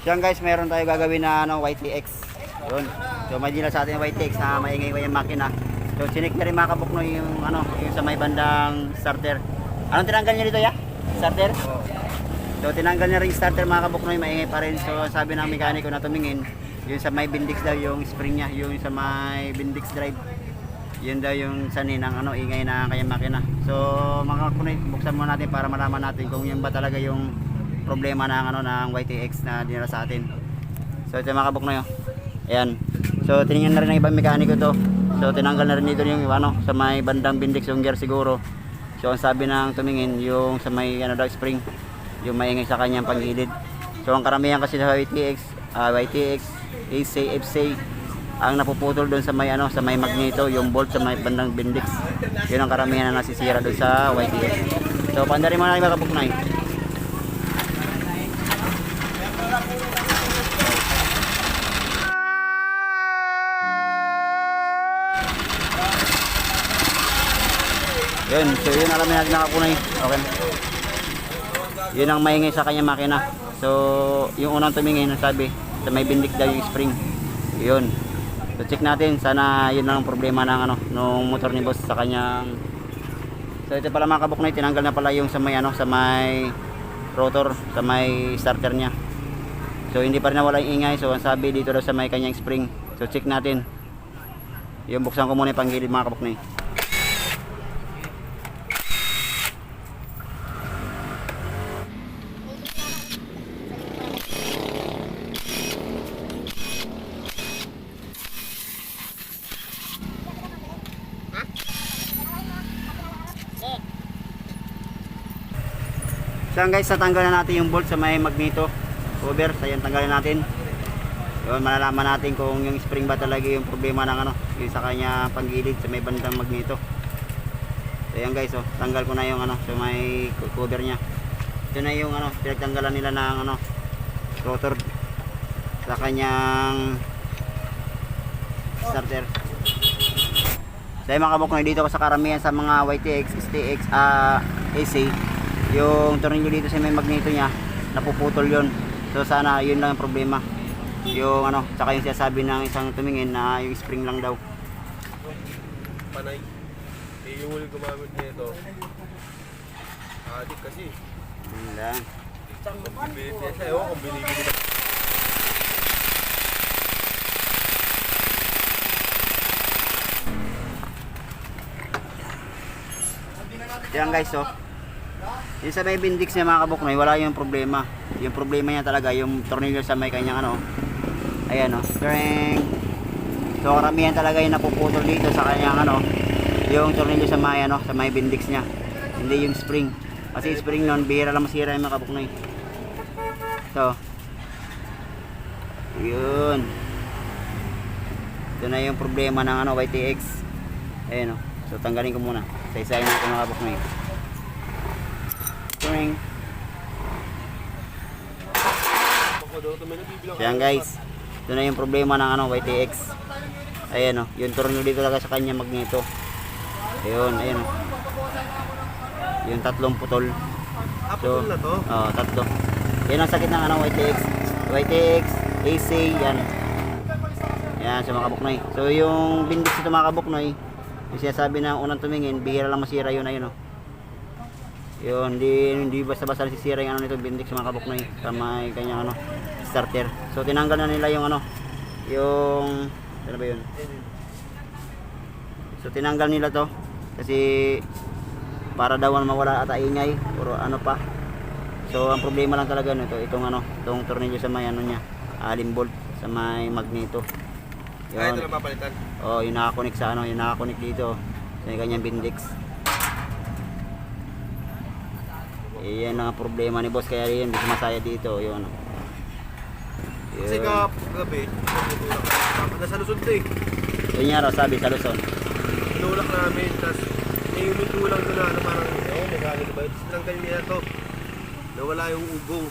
Siya guys, meron tayo gagawin na ano, YTX. Yun. So may dila sa atin yung YTX na maingay yung makina. So sinik na rin mga kabukno yung ano, yung sa may bandang starter. Anong tinanggal niya dito ya? Starter? So tinanggal niya rin starter mga kabukno yung maingay pa rin. So sabi ng mekaniko na tumingin, yung sa may bindix daw yung spring niya, yung sa may bindix drive. Yun daw yung sanin ng ano, ingay na kanyang makina. So mga kabukno, buksan muna natin para malaman natin kung yun ba talaga yung problema ng ano ng YTX na dinala sa atin. So ito mga kabuknoy oh. Ayan. So tiningnan na rin ng ibang mekaniko to. So tinanggal na rin dito yung ano sa may bandang bindix yung gear siguro. So ang sabi ng tumingin yung sa may ano daw spring yung maingay sa kanyang panggilid. So ang karamihan kasi sa YTX, ah, YTX, AC, FC ang napuputol doon sa may ano sa may magneto yung bolt sa may bandang bindix. Yun ang karamihan na nasisira doon sa YTX. So na yung mga kabuknoy. Yun, so yun alamin natin nakakunay. Okay. Yun ang maingay sa kanya makina. So, yung unang tumingin, sabi, sa may bindik daw yung spring. Yun. So, check natin. Sana yun lang ang problema ng ano, nung motor ni boss sa kanyang So, ito pala mga kabuknay, tinanggal na pala yung sa may ano, sa may rotor, sa may starter niya. So, hindi pa rin nawala yung ingay. So, ang sabi dito daw sa may kanyang spring. So, check natin. Yung buksan ko muna yung panggilid mga kabuknay. So guys, tatanggalan natin yung bolt sa may magneto cover. So yan, tanggalin natin. Yun, malalaman natin kung yung spring ba talaga yung problema ng ano, yung sa kanya panggilid sa may bandang magneto. So yan guys, oh, tanggal ko na yung ano, sa may cover niya. Ito na yung ano, pinagtanggalan nila ng ano, rotor sa kanyang starter. So yung mga kabuknoy dito ko sa karamihan sa mga YTX, STX, ah, AC, yung tornilyo dito sa may magneto niya, napuputol yon So sana yun lang ang problema. Yung ano, tsaka yung sinasabi ng isang tumingin na yung spring lang daw. panay. Eh, yung huli gumamit nito. Adik kasi. Yun lang. Bibili siya. Ewan kung binibili na. Yan guys, oh. Yung sa may bindix niya mga kabuknoy, wala yung problema. Yung problema niya talaga, yung tornilyo sa may kanyang ano. Ayan oh. Tring. So karamihan talaga yung napuputol dito sa kanyang ano. Yung tornilyo sa may ano, sa may bindix niya. Hindi yung spring. Kasi yung spring nun, bihira lang masira yung mga kabuknoy. So. Yun. Ito na yung problema ng ano, YTX. Ayan oh. So tanggalin ko muna. Sa-isahin natin mga kabuknoy. Turing. Ako daw ito may nabibilang. So yan guys, ito na yung problema ng ano, YTX. Ayan o, yung tornilyo dito talaga sa kanya magneto. Ayun, ayun. oh. Yung tatlong putol. Apotol na to. Oo, tatlo. Yan ang sakit ng ano, YTX. YTX, AC, yan. Yan, sa mga kabuknoy. So yung bindix ito mga kabuknoy, yung sinasabi ng unang tumingin, bihira lang masira yun, ayun o. Yun, hindi, hindi basta-basta nasisira yung ano nito, bindik sa mga kabuknoy sa may kanyang ano, starter. So tinanggal na nila yung ano, yung, ano ba yun? So tinanggal nila to kasi para daw mawala ata ingay or ano pa. So ang problema lang talaga nito, itong ano, itong tornilyo sa may ano niya, alim bolt sa may magneto. Kaya ito Yun. lang papalitan. Oh, yung nakakonik sa ano, yung nakakonik dito sa kanyang bindix. Eh, yan ang problema ni boss kaya yun, hindi masaya dito, yun. Kasi Yun. kagabi, tinulak na. Nasa Luzon to eh. Yun nga raw sabi sa Luzon. Tinulak namin. Tapos may huminto lang doon na ano, parang, eh, nagano ba? Tapos tinanggal niya to. Nawala yung ugong.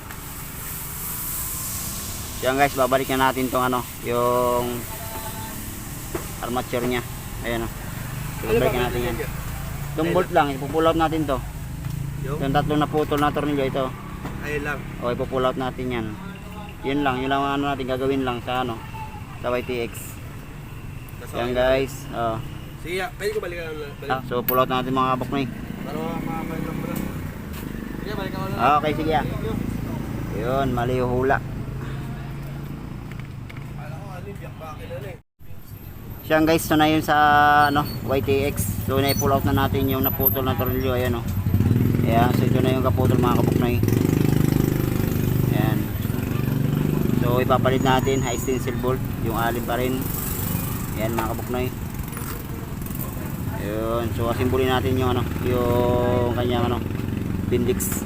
Yan guys, babalik na natin tong ano, yung armature niya. Ayan o. Babalik na natin yan. Itong bolt lang, ipupull out natin to. Yung, Yung tatlong naputol na tornilyo ito. ayun lang. O, ipupull out natin yan. Yun lang, yun lang ang ano natin gagawin lang sa ano, sa YTX. Yan guys. Oh. Sige, pwede ko balikan na. Balik. Ah, so pull out natin mga kabuknoy. Para makakain lang pala. Sige, balikan ko na. Ah, Okay, sige ah. Yun, mali yung hula. Kala ko biyak pa akin na eh. Siyan guys, so na yun sa ano, YTX. So na-pull out na natin yung naputol na tornilyo. Ayan o. Ayan, so ito na yung kaputol mga kabuknoy. Ayan. So ipapalit natin high stencil bolt. Yung alin pa rin. Ayan mga kabuknoy. Ayun. So asimbulin natin yung ano, yung kanyang ano, bindix.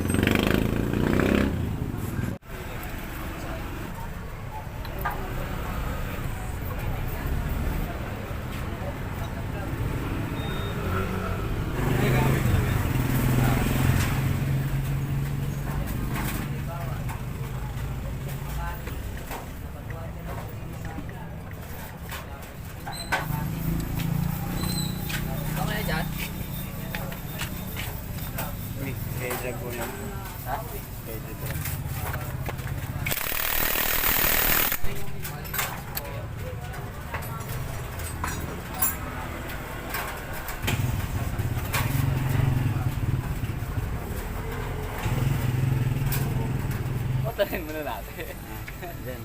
Patayin muna natin. Ayan.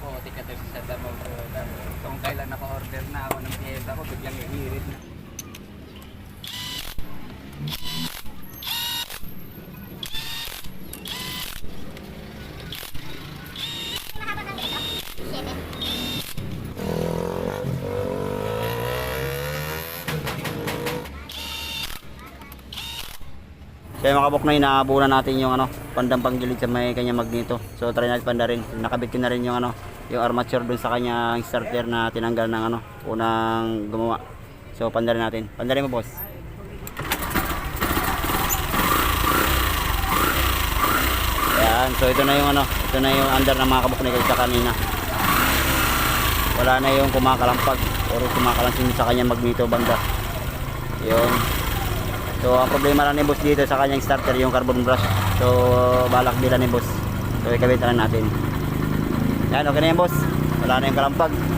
Oo, tika to sa bro. Kung kailan naka-order na ako ng piyesa ko, biglang ihirit na. Kaya mga kabuknoy, naabunan natin yung ano, pandang panggilid sa may kanya magneto. So try natin panda rin. Nakabit ko na rin yung ano, yung armature dun sa kanya starter na tinanggal ng ano, unang gumawa. So panda rin natin. Panda rin mo boss. Yan, so ito na yung ano, ito na yung under ng mga kabuknoy sa kanina. Wala na yung kumakalampag or kumakalansing sa kanya magneto banda. Yun. So ang problema lang ni boss dito sa kanyang starter yung carbon brush. So balak bila ni boss. So ikabit na natin. Yan okay na yan boss. Wala na yung kalampag.